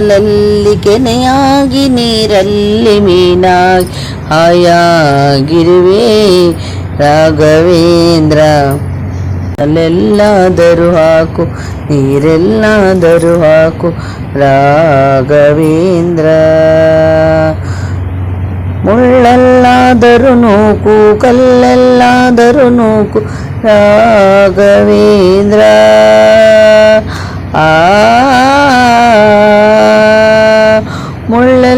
ಹಾಲಲ್ಲಿ ಕೆನೆಯಾಗಿ ನೀರಲ್ಲಿ ಮೀನಾಗಿ ಹಾಯಾಗಿರುವೆ ರಾಘವೇಂದ್ರ. ಅಲ್ಲೆಲ್ಲಾದರೂ ಹಾಕು, ನೀರೆಲ್ಲಾದರೂ ಹಾಕು ರಾಘವೇಂದ್ರ. ಮುಳ್ಳೆಲ್ಲಾದರೂ ನೂಕು, ಕಲ್ಲೆಲ್ಲಾದರೂ ನೂಕು ರಾಘವೇಂದ್ರ.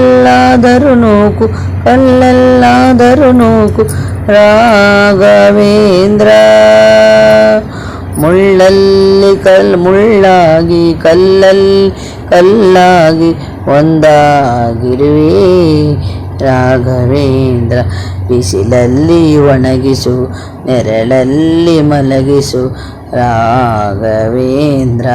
ಮುಳ್ಳೆಲ್ಲಾದರೂ ನೋಕು ಕಲ್ಲೆಲ್ಲಾದರೂ ನೋಕು. ರಾಘವೇಂದ್ರ, ಮುಳ್ಳಲ್ಲಿ ಕಲ್, ಮುಳ್ಳಾಗಿ, ಕಲ್ಲಲ್ಲಿ ಕಲ್ಲಾಗಿ ಒಂದಾಗಿರುವೆ. ರಾಘವೇಂದ್ರ, ಬಿಸಿಲಲ್ಲಿ ಒಣಗಿಸು, ನೆರಳಲ್ಲಿ ಮಲಗಿಸು. ರಾಘವೇಂದ್ರ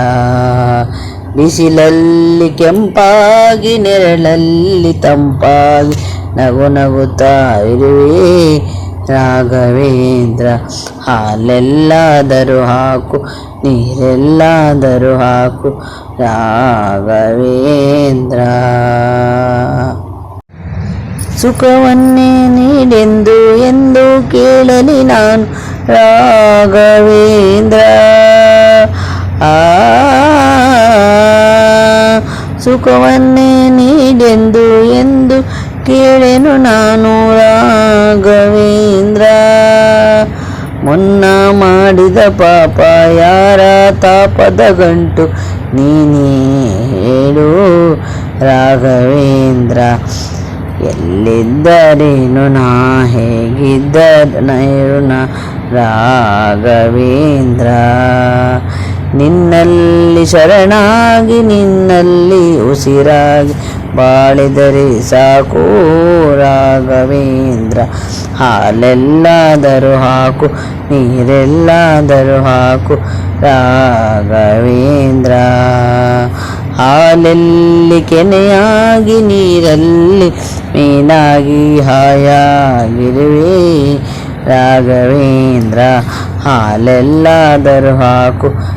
ಬಿಸಿಲಲ್ಲಿ ಕೆಂಪಾಗಿ, ನೆರಳಲ್ಲಿ ತಂಪಾಗಿ ನಗು ನಗುತ್ತಾ ಇರುವೆ ರಾಘವೇಂದ್ರ. ಹಾಲೆಲ್ಲಾದರೂ ಹಾಕು, ನೀರೆಲ್ಲಾದರೂ ಹಾಕು ರಾಘವೇಂದ್ರ. ಸುಖವನ್ನೇ ನೀಡೆಂದು ಎಂದು ಕೇಳಲಿ ನಾನು ರಾಘವೇಂದ್ರ. ಸುಖವನ್ನೇ ನೀಡೆಂದು ಎಂದು ಕೇಳೆನು ನಾನು ರಾಘವೇಂದ್ರ. ಮುನ್ನ ಮಾಡಿದ ಪಾಪ ಯಾರ ತಾಪದ ಗಂಟು ನೀನೇ ಹೇಳು ರಾಘವೇಂದ್ರ. ಎಲ್ಲಿದ್ದರೇನು ನಾ ಹೇಗಿದ್ದರು ನಾ ರಾಘವೇಂದ್ರ. ನಿನ್ನಲ್ಲಿ ಶರಣಾಗಿ, ನಿನ್ನಲ್ಲಿ ಉಸಿರಾಗಿ, ಬಾಳಿದರೆ ಸಾಕು ರಾಘವೇಂದ್ರ. ಹಾಲೆಲ್ಲಾದರೂ ಹಾಕು, ನೀರೆಲ್ಲಾದರೂ ಹಾಕು ರಾಘವೇಂದ್ರ. ಹಾಲೆಲ್ಲಿ ಕೆನೆಯಾಗಿ, ನೀರಲ್ಲಿ ಮೀನಾಗಿ, ಹಾಯಾಗಿರುವೆ ರಾಘವೇಂದ್ರ. ಹಾಲೆಲ್ಲಾದರೂ ಹಾಕು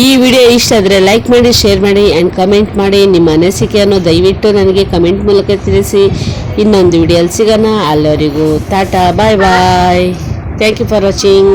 ಈ ವಿಡಿಯೋ ಇಷ್ಟ ಆದರೆ ಲೈಕ್ ಮಾಡಿ ಶೇರ್ ಮಾಡಿ ಆ್ಯಂಡ್ ಕಮೆಂಟ್ ಮಾಡಿ. ನಿಮ್ಮ ಅನಿಸಿಕೆಯನ್ನು ದಯವಿಟ್ಟು ನನಗೆ ಕಮೆಂಟ್ ಮೂಲಕ ತಿಳಿಸಿ. ಇನ್ನೊಂದು ವಿಡಿಯೋಲ್ಲಿ ಸಿಗೋಣ. ಅಲ್ಲವರಿಗೂ tata bye bye thank you for watching